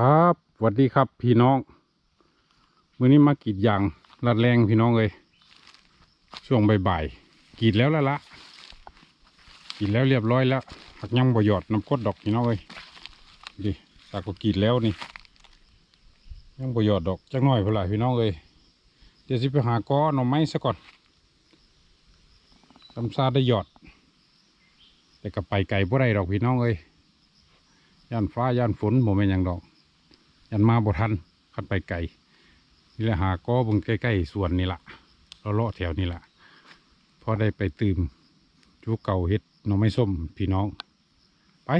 ครับสวัสดีครับพี่น้องมื้อนี้มากรีดยางรัดแรงพี่น้องเลยช่วงบ่ายๆกรีดแล้วละละกรีดแล้วเรียบร้อยแล้วหักยังบ่หยอดน้ำกดดอกพี่น้องเลยดิสากก็กรีดแล้วนี่ ยังบ่หยอดดอกจักหน่อยเพื่อไรพี่น้องเลยเดี๋ยวสิไปหาก้อหน่อไม้ซะก่อนทำซาได้หยอด แต่ก็ไปไกลบ่ได้ดอกพี่น้องเลยย่านฟ้าย่านฝนบ่แม่นยังดอก ยันมาบ่ทันคันไปไกลนี่แหละหาก็บึงใกล้ๆสวนนี่ละเราเลาะแถวนี่ละพอได้ไปตื่มจูเก่าเฮ็ดน่องไม้ส้มพี่น้อง ไป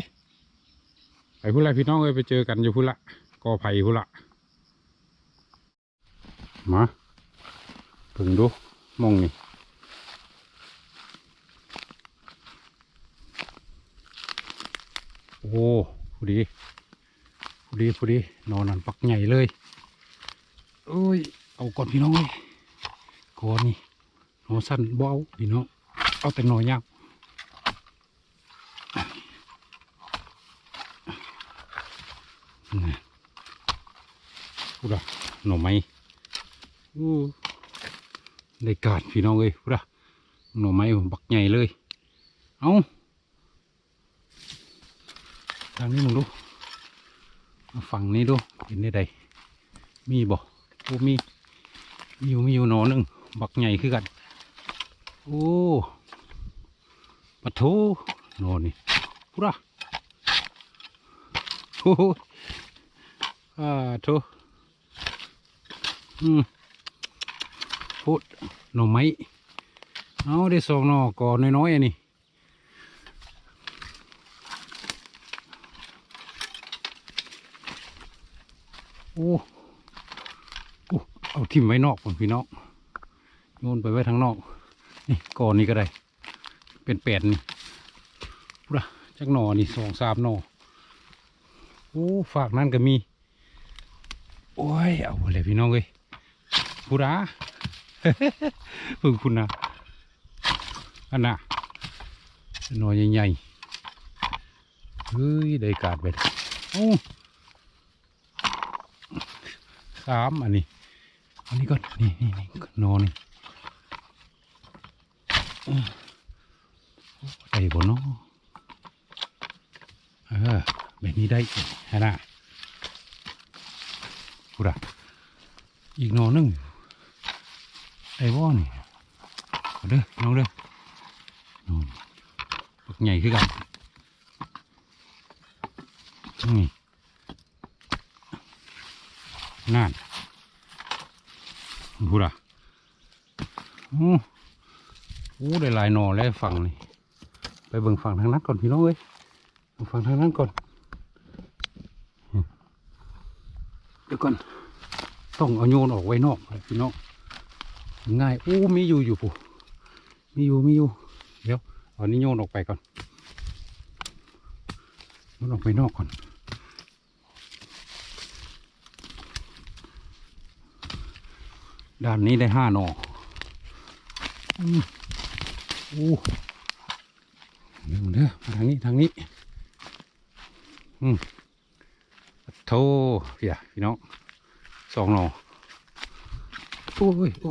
ไปพุ่นละพี่น้องเอ้ยไปเจอกันอยู่พุ่นละกอไผ่พุ่นละมาเพิ่งดูมองนี่โอ้ดี พอดีพอดีนอนนั่นปักใหญ่เลยเอ้ยเอาก่อนพี่น้องเลยก่อนนี่นอนสั้นเบาพี่น้องเอาแต่นอนยาวนี่พูดอะหน่อไม้อู้ได้การพี่น้องเลยพูดอะหน่อไม้บักใหญ่เลย เอาทางนี้มึงดู ฝั่งนี้ดูเห็นได้ใดมีบ่โอ้มีมีอยู่มีอยู่หนอหนึ่งบักใหญ่คือกันโอ้ปะโถหนอนี่พุระโอ้โหอ่าโถอืมพูดหน่อไม้เอาได้สองหนอก่อนน้อยๆอันนี้ โอ้เอาทิ่มไว้นอกก่อนพี่น้องโยนไปไว้ทางนอก นี่ก่อนนี้ก็ได้ เป็นแปดนี่พุระจักหนอนี่สองสามหนอโอ้ฝากนั่นก็มี โอ้ย เอาอะไรพี่น้องเลยพุระเพิ่งคุณนะอันน่ะหนอใหญ่ๆเฮ้ย ได้การไปโอ้ สามอันนี้ อันนี้ก็นี่นี่นี่นอนนี่อื้อได้บ่เนาะเออแบบนี้ได้ฮะนะพูดอะอีกนอหนึงได้บ่นี่เอาเด้อน้องเด้อนอนปักใหญ่ขึ้นกันนี่ นั่นพูดอะโอ้โอ้ได้หลายหนอแล้วฝั่งนี่ไปเบิ่งฝั่งทางนั้นก่อนพี่น้องเอ้ยฝั่งทางนั้นก่อนเดี๋ยวก่อนต้องเอาโยนออกไว้นอกพี่น้องง่ายโอ้มีอยู่อยู่ปุ๊มีอยู่มีอยู่เดี๋ยวเอานี้โยนออกไปก่อนโยนออกไปนอกก่อน ด้านนี้ได้ห้าหนออืมโอ้เดี๋ยวเด้อทางนี้ทางนี้ อืมโธ่พี่อะพี่น้องสองหนอโอ้ยโอ้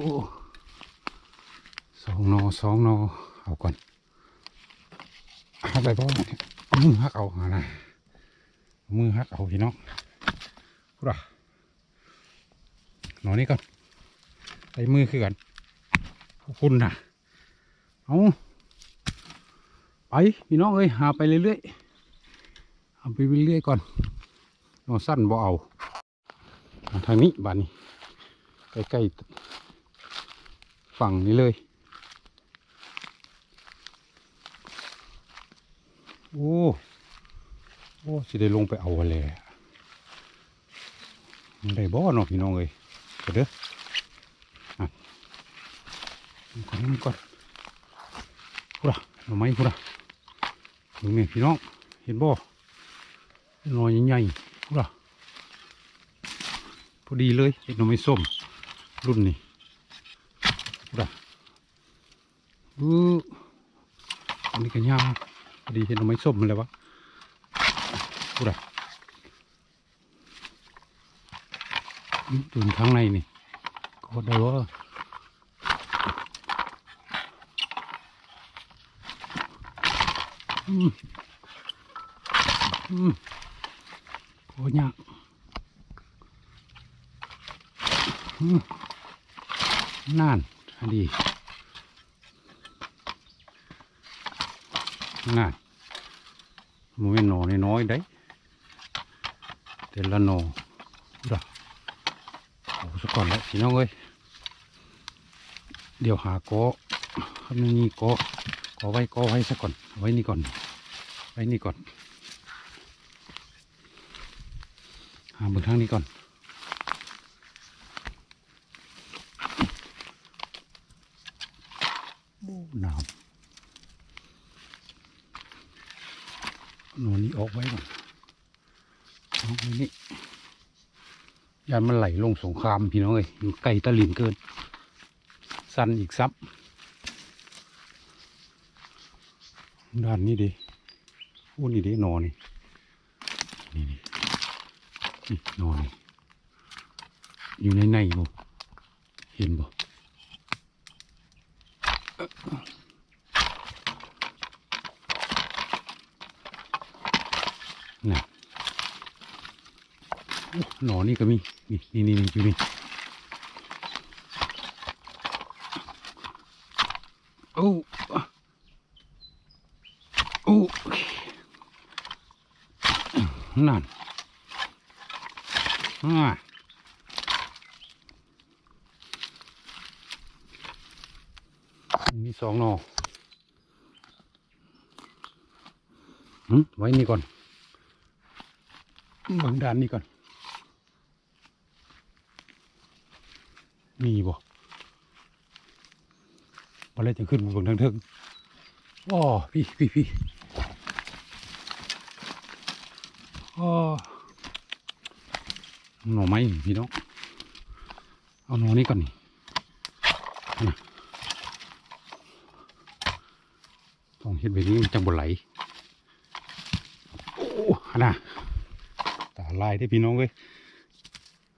สองหนอสองหนอเอาก่อนหักไปบ่เอมือหักเอาอะไรเอามือหักเอาพี่น้องพูดอะหนอนี้ก่อน ใส่มือคือกันคุณนะเอาไปพี่น้องเอ้ยหาไปเรื่อยๆเอาไปเรื่อยๆก่อนนอสั้นบ่เอาทางนี้บ้านนี้ใกล้ๆฝั่งนี้เลย โอ้โอ้สิได้ลงไปเอาอะไรได้บ่เนาะพี่น้องเอ้ยเด้อ ก่อนนี่ก่อนพูดอะหน่อไม้พูดอะถึงนี่พี่น้องเห็นบ่หน่อยใหญ่ๆพูดอะพอดีเลยเห็ดหน่อไม้ส้มรุ่นนี้พูดอะอืออันนี้ก็ยาวพอดีเห็ดหน่อไม้ส้มมันเลยวะพูดอะตุ่นข้างในนี่ก็ได้ว่าอืมอืม โคยากนั่นอันดีนั่นมันเป็นหนอน้อยได้แต่ละหนอดอกเอาซะก่อนแล้วพี่น้องเอ้ยเดี๋ยวหาโกะข้างนี้โกะกอไว้กอไว้ซะก่อนไว้นี่ก่อน ไว้นี่ก่อน หาเบนทางนี้ก่อนโอ้หนาวเอาหนูนี้ออกไว้ก่อนเอาไว้นี่ยันมันไหลลงสงครามพี่น้องเอ้ยอยู่ไกลตะลินเกิน สั้นอีกซับด้านนี้ดิ โอ้นี่ดินอนี่นี่นี่นี่นอนี่อยู่ในในบ่เห็นบ่น่ะโอ้หนอนี่ก็มีนี่นี่นี่นี่อยู่นี่โอ้โอ้ นั่นอ่ามีสองนอหืมไว้นี่ก่อนบังด้านนี้ก่อน มีบ่มาเลยจะขึ้นบนทางเทิงอ๋อพี่พี่พี่อ๋อ หน่อไม้พี่น้อง เอาหน่อนี้ก่อนนี่ต้องเห็ดแบบนี้มันจังบนไหล โอ้ฮะนะตาลายได้พี่น้องเว้ย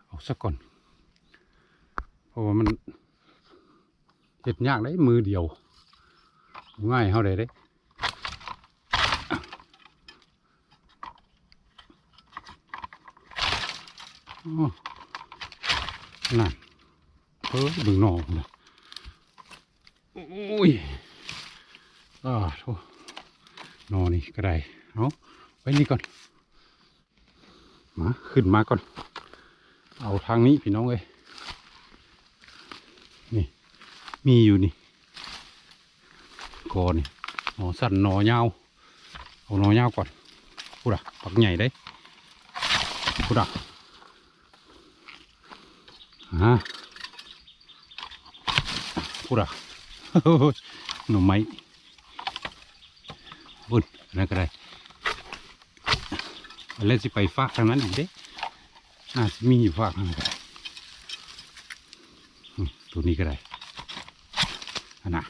เอาสักก่อน เพราะว่ามันเห็ดยากได้มือเดียว ง่ายเท่าใดได้ นั่นเฮ้ยเบึงหนอกนะโอ้ยอ่าโธ่หนอนี่ก็ได้เอาไว้นี่ก่อน มาขึ้นมาก่อน เอาทางนี้พี่น้องเอ้ยนี่มีอยู่นี่กอนี่หนอสั้นหนอยาวเอาหนอยาวก่อนพูดอะปักใหญ่ได้พูดอะ ฮะพูดอะหน่อไม้บุญอันนั่นได้เล่นสิไปฝากทางนั้นอีกเด้น่าจะมีอยู่ฝากทางนั้นได้ตัวนี้ก็ได้อันน่ะ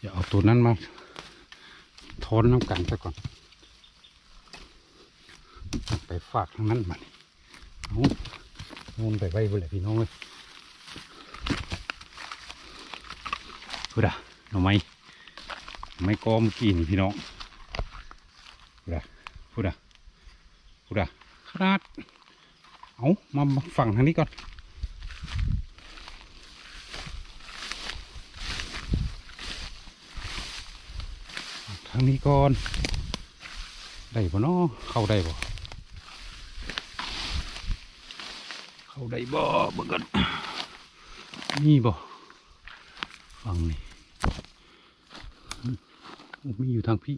อย่าเอาตัวนั้นมาทอนน้ำกันซะก่อน ฝากทางนั้นมานี่เอาโน่นไปไว้บนแหละพี่น้องเลยพูดอะหน่อไม่ไม้กอมกี้นี่พี่น้องพูดอะพูดอะพูดอะขนาดเอามาฝั่งทางนี้ก่อนทางนี้ก่อนได้บ่เนาะเข้าได้บ่เาได้บ่เบิ่งกันนี่บ่ฝั่งนี้อืมโอ้มีอยู่ทางพี่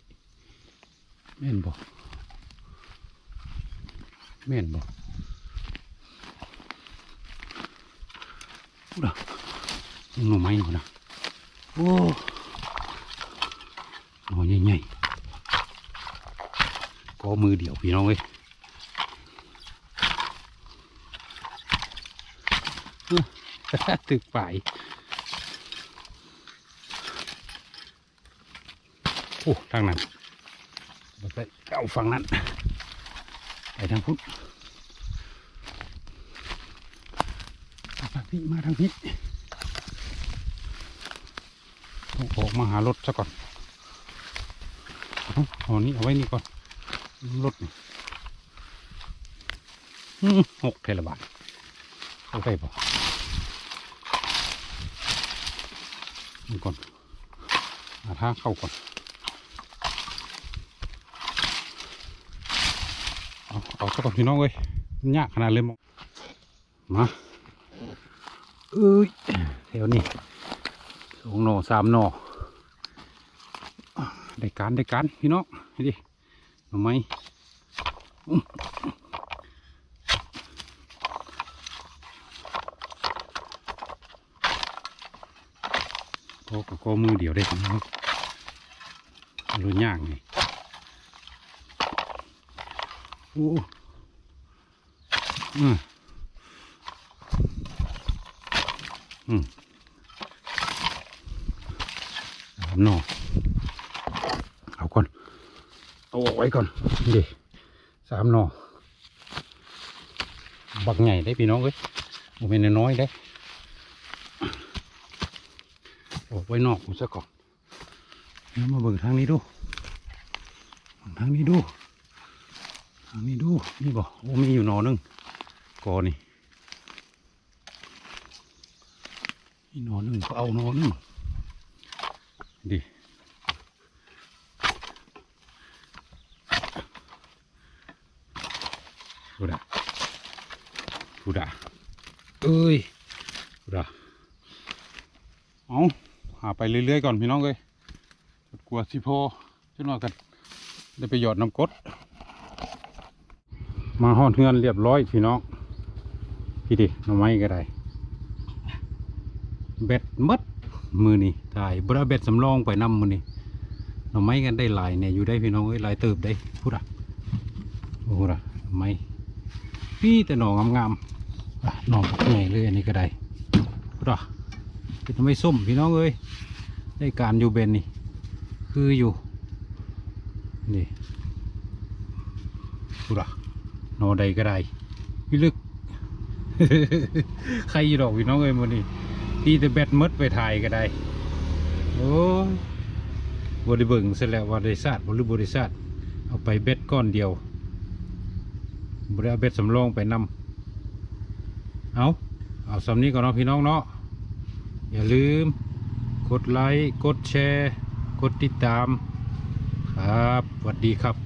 แม่นบ่แม่นบ่พูดยังหน่อไม้อยู่นะโอ้หน่อใหญ่ๆก็มือเดียวพี่น้องเว้ย ตึกป่ายโอ้ทางนั้นเราไปเอาฝั่งนั้น ไปทางพุทธมาทางนี้มาทางนี้ต้องออกมาหารถซะก่อนเอาอานี้เอาไว้นี่ก่อน รถหกเทละบาท เข้าไปป่นี่ก่อนหาทางเข้าก่อนเอาเอาสักก่อนพี่น้องเอ้ยมันยากขนาดเลยมั้งมาเอ้ยแถวนี้สองหน่อสามหน่อได้การได้การพี่น้องนี่ดิทำไม อื้อโอ้ก็ก็มือเดียวได้พี่น้องรู้ยากนี่โอ้อืมอืมสามหน่อเอาก่อน เอาออกไว้ก่อนดิสามหน่อบักใหญ่ได้พี่น้องเอ้ยโมเป็นน้อยๆได้ ออกไว้นอกผมซะก่อนแล้วมาเบิ่งทางนี้ดูเบิ่งทางนี้ดู ทางนี้ดู นี่บอกโอ้มีอยู่หนอหนึงกอนี่นี่หนอหนึงก็เอาหนอหนึงดิดูดะดูดะเอ้ยดูดะเอาหาไปเรื่อยๆก่อนพี่น้องเลยกลัวสิโพจนว่ากันได้ไปหยอดน้ำกด มาห้อเทือนเรียบร้อยพี่น้อง พี่ดิหน่อไม้ก็ได้เบ็ดมัดมือนี่ถ่ายบราเบ็ดสำรองไปนำมือนี่หน่อไม้กันได้หลายเนี่ยอยู่ได้พี่น้องเอ้ยหลายเติบได้พูดอะโอ้โหล่ะหน่อไม้พี่แต่หน่องามๆอะหน่อปักใหญ่เลยอันนี้ก็ได้พูดอะ เป็นไม้ส้มพี่น้องเอ้ยได้การอยู่เบนนี่คืออยู่นี่พูดอะนอใดก็ได้พี่ลึก ใครอยู่ดอกพี่น้องเอ้ยมันนี่ตีแต่แบตมดไปถ่ายก็ได้โอ้ยบริเบิงเสร็จแล้วบริษัทบรือบริษัทเอาไปเบ็ดก้อนเดียวบริเอาเบ็ดสำรองไปนำเอาเอาสำนี้ก่อนเนาะพี่น้องเนาะ อย่าลืม กดไลค์ กดแชร์ กดติดตาม ครับสวัสดีครับ